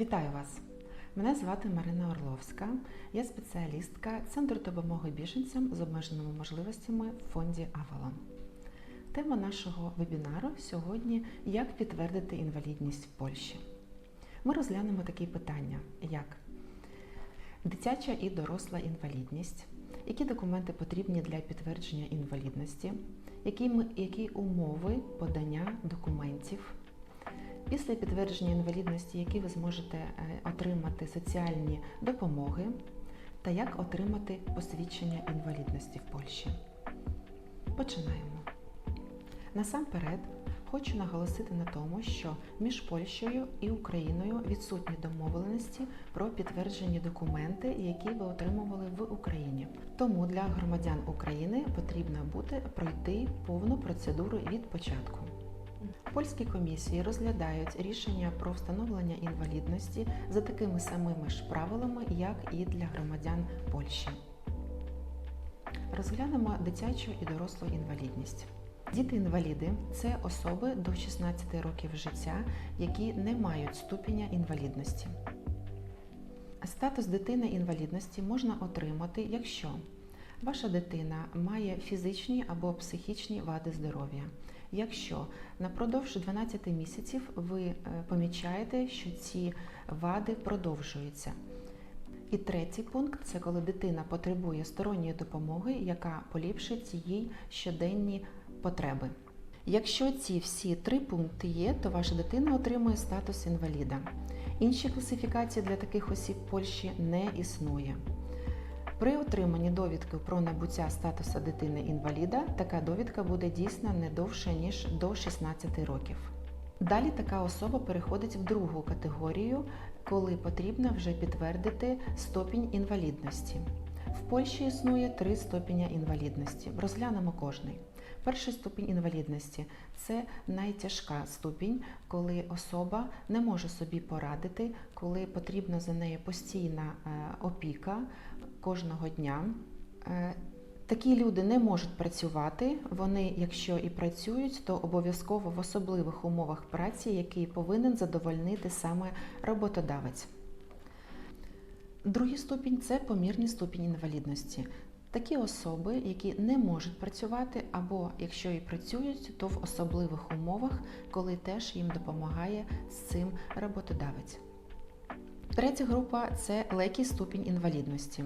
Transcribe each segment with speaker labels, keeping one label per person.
Speaker 1: Вітаю вас! Мене звати Марина Орловська. Я спеціалістка Центру допомоги біженцям з обмеженими можливостями в фонді Авалон. Тема нашого вебінару сьогодні як підтвердити інвалідність в Польщі. Ми розглянемо такі питання, як дитяча і доросла інвалідність, які документи потрібні для підтвердження інвалідності, які, які умови подання документів. Після підтвердження інвалідності, які ви зможете е, отримати соціальні допомоги, та як отримати посвідчення інвалідності в Польщі. Починаємо. Насамперед, хочу наголосити на тому, що між Польщею і Україною відсутні домовленості про підтверджені документи, які ви отримували в Україні. Тому для громадян України потрібно буде пройти повну процедуру від початку. Польські комісії розглядають рішення про встановлення інвалідності за такими самими ж правилами, як і для громадян Польщі. Розглянемо дитячу і дорослу інвалідність. Діти-інваліди це особи до 16 років життя, які не мають ступеня інвалідності. Статус дитини інвалідності можна отримати, якщо ваша дитина має фізичні або психічні вади здоров'я. Якщо напродовж 12 місяців ви е, помічаєте, що ці вади продовжуються. І третій пункт це коли дитина потребує сторонньої допомоги, яка поліпшить їй щоденні потреби. Якщо ці всі три пункти є, то ваша дитина отримує статус інваліда. Інші класифікації для таких осіб в Польщі не існує. При отриманні довідки про набуття статусу дитини-інваліда така довідка буде дійсна не довше, ніж до 16 років. Далі така особа переходить в другу категорію, коли потрібно вже підтвердити ступінь інвалідності. В Польщі існує три ступеня інвалідності. Розглянемо кожний. Перший ступінь інвалідності це найтяжка ступінь, коли особа не може собі порадити, коли потрібна за нею постійна е, опіка кожного дня. Е, Такі люди не можуть працювати. Вони, якщо і працюють, то обов'язково в особливих умовах праці, які повинен задовольнити саме роботодавець. Другий ступінь це помірний ступінь інвалідності. Такі особи, які не можуть працювати, або якщо і працюють, то в особливих умовах, коли теж їм допомагає з цим роботодавець. Третя група це легкий ступінь інвалідності.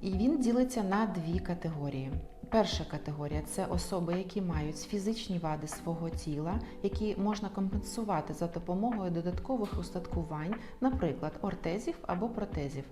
Speaker 1: І він ділиться на дві категорії. Перша категорія це особи, які мають фізичні вади свого тіла, які можна компенсувати за допомогою додаткових устаткувань, наприклад, ортезів або протезів,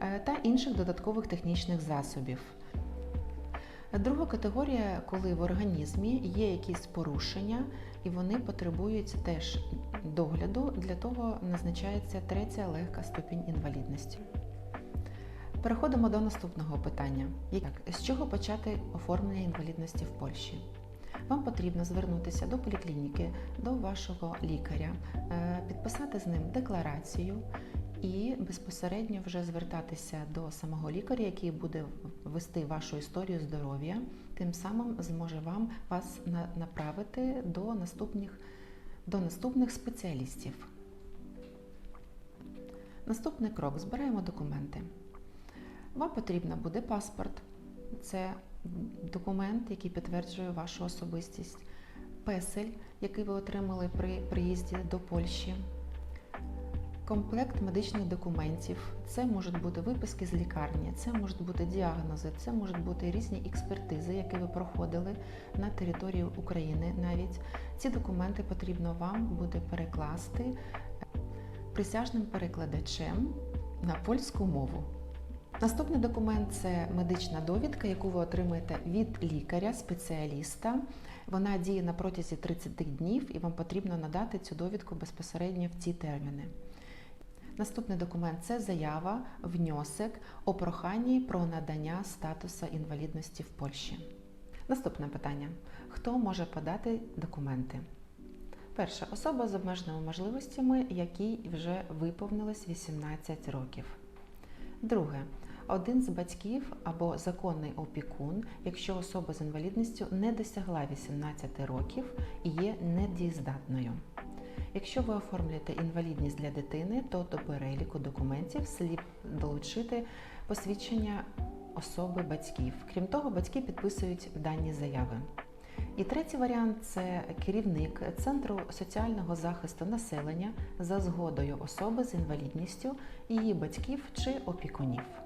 Speaker 1: е, та інших додаткових технічних засобів. Друга категорія, коли в організмі є якісь порушення, і вони потребують теж догляду, для того назначається третя легка ступінь інвалідності. Переходимо до наступного питання. Як з чого почати оформлення інвалідності в Польщі? Вам потрібно звернутися до поліклініки, до вашого лікаря, е, підписати з ним декларацію і безпосередньо вже звертатися до самого лікаря, який буде вести вашу історію здоров'я, тим самим зможе вам вас направити до наступних, до наступних спеціалістів. Наступний крок збираємо документи. Вам потрібно буде паспорт, це документ, який підтверджує вашу особистість, песель, який ви отримали при приїзді до Польщі, комплект медичних документів. Це можуть бути виписки з лікарні, це можуть бути діагнози, це можуть бути різні експертизи, які ви проходили на території України. Навіть ці документи потрібно вам буде перекласти присяжним перекладачем на польську мову. Наступний документ це медична довідка, яку ви отримаєте від лікаря-спеціаліста. Вона діє на протязі 30 днів і вам потрібно надати цю довідку безпосередньо в ці терміни. Наступний документ це заява, внесок о проханні про надання статусу інвалідності в Польщі. Наступне питання: хто може подати документи? Перша особа з обмеженими можливостями, якій вже виповнилось 18 років. Друге один з батьків або законний опікун, якщо особа з інвалідністю не досягла 18 років і є недієздатною. Якщо ви оформлюєте інвалідність для дитини, то до переліку документів слід долучити посвідчення особи батьків. Крім того, батьки підписують дані заяви. І третій варіант це керівник Центру соціального захисту населення за згодою особи з інвалідністю, її батьків чи опікунів.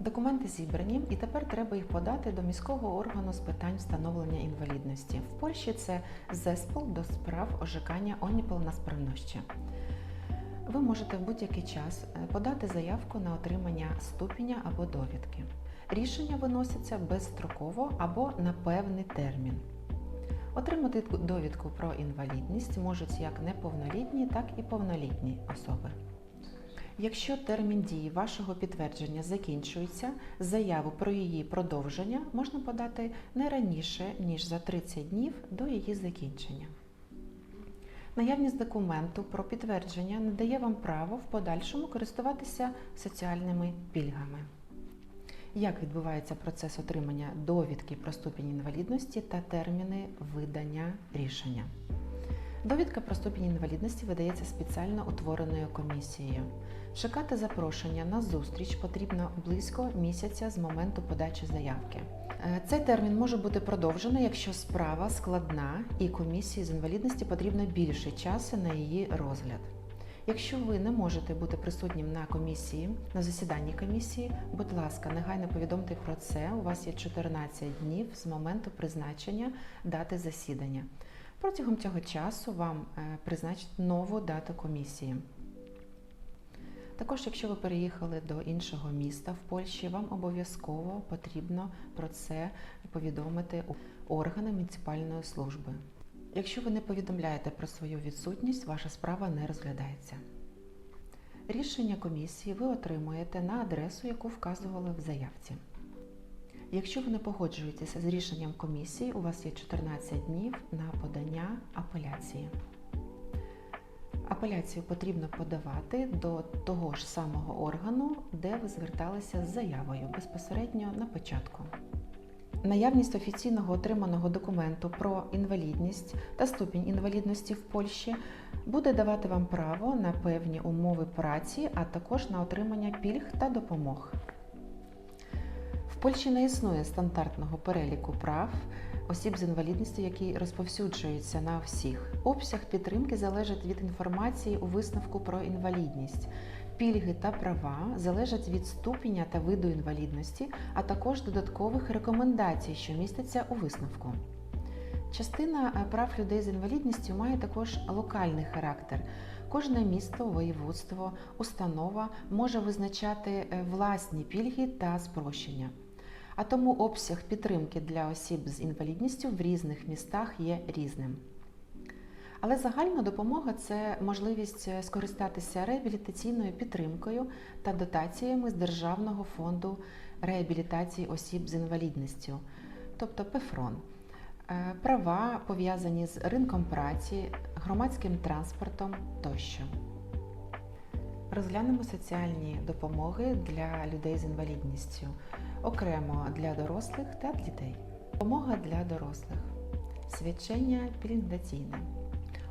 Speaker 1: Документи зібрані, і тепер треба їх подати до міського органу з питань встановлення інвалідності. В Польщі це ЗЕСПЛ до справ ожикання оніпелнасправності. Ви можете в будь-який час е, подати заявку на отримання ступеня або довідки. Рішення виносяться безстроково або на певний термін. Отримати довідку про інвалідність можуть як неповнолітні, так і повнолітні особи. Якщо термін дії вашого підтвердження закінчується, заяву про її продовження можна подати не раніше, ніж за 30 днів до її закінчення. Наявність документу про підтвердження надає вам право в подальшому користуватися соціальними пільгами. Як відбувається процес отримання довідки про ступінь інвалідності та терміни видання рішення? Довідка про ступінь інвалідності видається спеціально утвореною комісією. Чекати запрошення на зустріч потрібно близько місяця з моменту подачі заявки. Е, Цей термін може бути продовжений, якщо справа складна і комісії з інвалідності потрібно більше часу на її розгляд. Якщо ви не можете бути присутнім на комісії, на засіданні комісії, будь ласка, негайно повідомте про це. У вас є 14 днів з моменту призначення дати засідання. Протягом цього часу вам е, призначать нову дату комісії. Також, якщо ви переїхали до іншого міста в Польщі, вам обов'язково потрібно про це повідомити органи муніципальної служби. Якщо ви не повідомляєте про свою відсутність, ваша справа не розглядається. Рішення комісії ви отримуєте на адресу, яку вказували в заявці. Якщо ви не погоджуєтеся з рішенням комісії, у вас є 14 днів на подання апеляції. Апеляцію потрібно подавати до того ж самого органу, де ви зверталися з заявою безпосередньо на початку. Наявність офіційного отриманого документу про інвалідність та ступінь інвалідності в Польщі буде давати вам право на певні умови праці, а також на отримання пільг та допомог. Польщі не існує стандартного переліку прав осіб з інвалідністю, які розповсюджуються на всіх. Обсяг підтримки залежить від інформації у висновку про інвалідність. Пільги та права залежать від ступеня та виду інвалідності, а також додаткових рекомендацій, що містяться у висновку. Частина е, прав людей з інвалідністю має також локальний характер. Кожне місто, воєводство, установа може визначати е, власні пільги та спрощення. А тому обсяг підтримки для осіб з інвалідністю в різних містах є різним. Але загальна допомога це можливість скористатися реабілітаційною підтримкою та дотаціями з Державного фонду реабілітації осіб з інвалідністю, тобто ПЕФРОН, Е, права пов'язані з ринком праці, громадським транспортом тощо. Розглянемо соціальні допомоги для людей з інвалідністю, окремо для дорослих та дітей. Допомога для дорослих, свідчення пілінгаційне.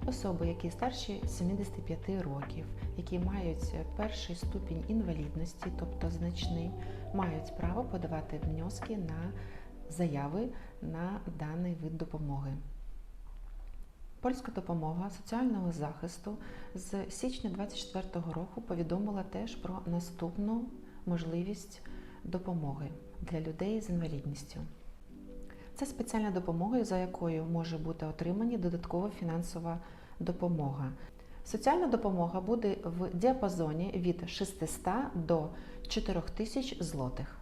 Speaker 1: Особи, які старші 75 років, які мають перший ступінь інвалідності, тобто значний, мають право подавати внески на заяви на даний вид допомоги. Польська допомога соціального захисту з січня 2024 року повідомила теж про наступну можливість допомоги для людей з інвалідністю. Це спеціальна допомога, за якою може бути отримані додаткова фінансова допомога. Соціальна допомога буде в діапазоні від 600 до 4000 злотих.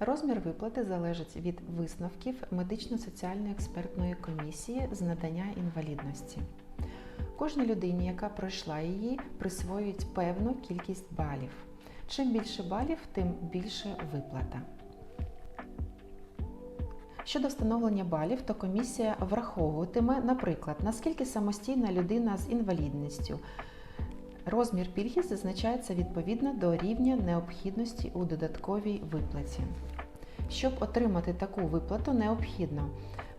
Speaker 1: Розмір виплати залежить від висновків медично-соціальної експертної комісії з надання інвалідності. Кожній людині, яка пройшла її, присвоюють певну кількість балів. Чим більше балів, тим більше виплата. Щодо встановлення балів, то комісія враховуватиме, наприклад, наскільки самостійна людина з інвалідністю. Розмір пільги зазначається відповідно до рівня необхідності у додатковій виплаті. Щоб отримати таку виплату, необхідно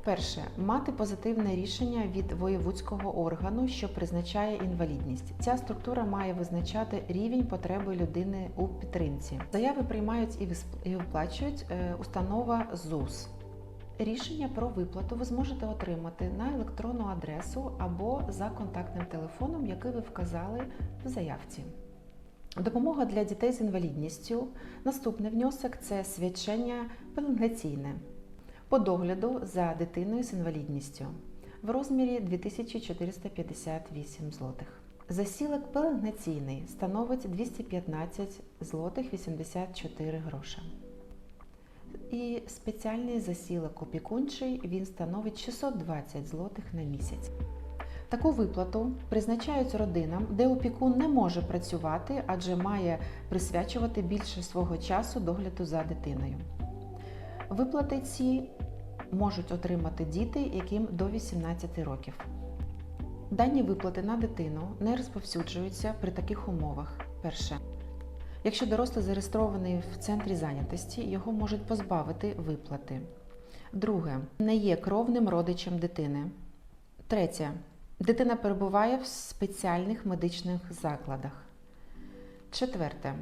Speaker 1: Перше мати позитивне рішення від воєвудського органу, що призначає інвалідність. Ця структура має визначати рівень потреби людини у підтримці. Заяви приймають і виплачують е, установа ЗУС. Рішення про виплату ви зможете отримати на електронну адресу або за контактним телефоном, який ви вказали в заявці. Допомога для дітей з інвалідністю. Наступний внесок це свідчення пеленгаційне по догляду за дитиною з інвалідністю в розмірі 2458 злотих. Засілок пеленгаційний становить 215 злотих 84 гроша. І спеціальний засілок опікунчий він становить 620 злотих на місяць. Таку виплату призначають родинам, де опікун не може працювати, адже має присвячувати більше свого часу догляду за дитиною. Виплати ці можуть отримати діти, яким до 18 років. Дані виплати на дитину не розповсюджуються при таких умовах. Перше. Якщо дорослий зареєстрований в центрі зайнятості, його можуть позбавити виплати. Друге, не є кровним родичем дитини. Третє. Дитина перебуває в спеціальних медичних закладах. Четверте.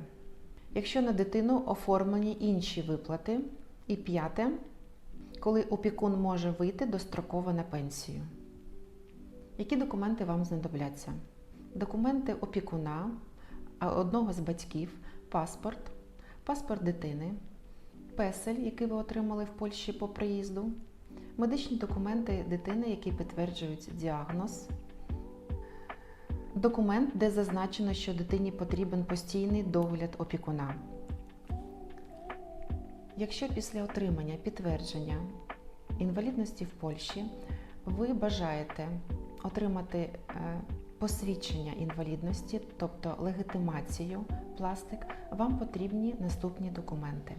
Speaker 1: Якщо на дитину оформлені інші виплати. І п'яте, коли опікун може вийти достроково на пенсію. Які документи вам знадобляться? Документи опікуна, одного з батьків, паспорт, паспорт дитини, песель, який ви отримали в Польщі по приїзду, медичні документи дитини, які підтверджують діагноз, документ, де зазначено, що дитині потрібен постійний догляд опікуна. Якщо після отримання підтвердження інвалідності в Польщі ви бажаєте отримати е, посвідчення інвалідності, тобто легітимацію, пластик, вам потрібні наступні документи.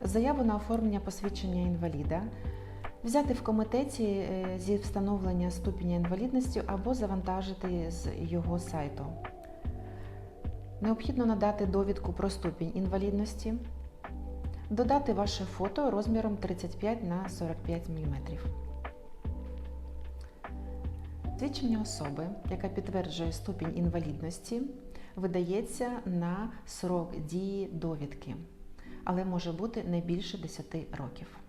Speaker 1: Заяву на оформлення посвідчення інваліда взяти в комітеті е, зі встановлення ступеня інвалідності або завантажити з його сайту. Необхідно надати довідку про ступінь інвалідності, додати ваше фото розміром 35 на 45 мм. Свідчення особи, яка підтверджує ступінь інвалідності, видається на срок дії довідки, але може бути не більше 10 років.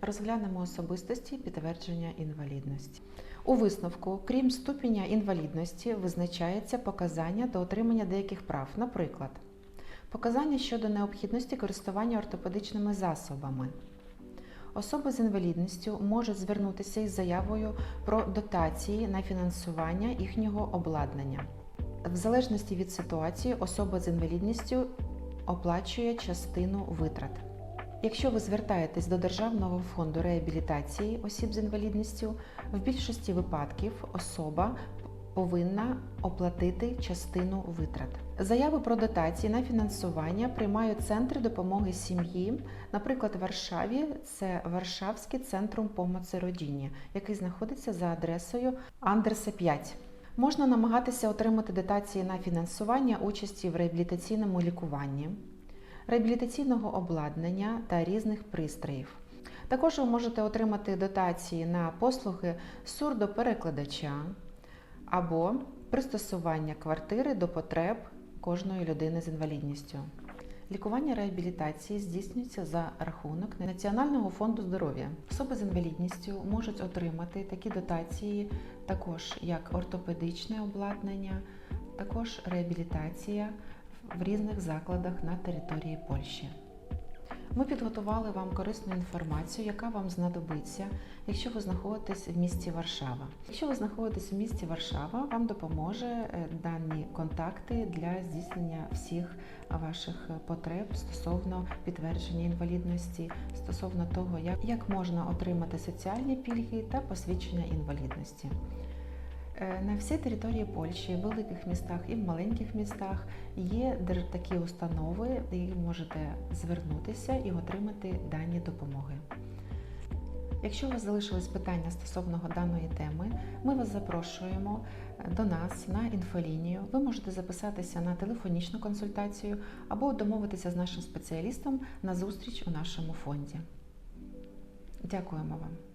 Speaker 1: Розглянемо особистості підтвердження інвалідності. У висновку, крім ступеня інвалідності, визначається показання до отримання деяких прав, наприклад, показання щодо необхідності користування ортопедичними засобами. Особи з інвалідністю можуть звернутися із заявою про дотації на фінансування їхнього обладнання. В залежності від ситуації, особа з інвалідністю оплачує частину витрат. Якщо ви звертаєтесь до Державного фонду реабілітації осіб з інвалідністю, в більшості випадків особа повинна оплатити частину витрат. Заяви про дотації на фінансування приймають центри допомоги сім'ї. Наприклад, в Варшаві це Варшавський центрум помоці родині, який знаходиться за адресою Андерса 5. Можна намагатися отримати дотації на фінансування участі в реабілітаційному лікуванні, реабілітаційного обладнання та різних пристроїв. Також ви можете отримати дотації на послуги сурдоперекладача або пристосування квартири до потреб кожної людини з інвалідністю. Лікування реабілітації здійснюється за рахунок Національного фонду здоров'я. Особи з інвалідністю можуть отримати такі дотації, також як ортопедичне обладнання, також реабілітація в різних закладах на території Польщі. Ми підготували вам корисну інформацію, яка вам знадобиться, якщо ви знаходитесь в місті Варшава. Якщо ви знаходитесь в місті Варшава, вам допоможе е, дані контакти для здійснення всіх ваших потреб стосовно підтвердження інвалідності, стосовно того, як, як можна отримати соціальні пільги та посвідчення інвалідності. Е, На всій території Польщі, в великих містах і в маленьких містах є такі установи, де ви можете звернутися і отримати дані допомоги. Якщо у вас залишились питання стосовно даної теми, ми вас запрошуємо е, до нас на інфолінію. Ви можете записатися на телефонічну консультацію або домовитися з нашим спеціалістом на зустріч у нашому фонді. Дякуємо вам.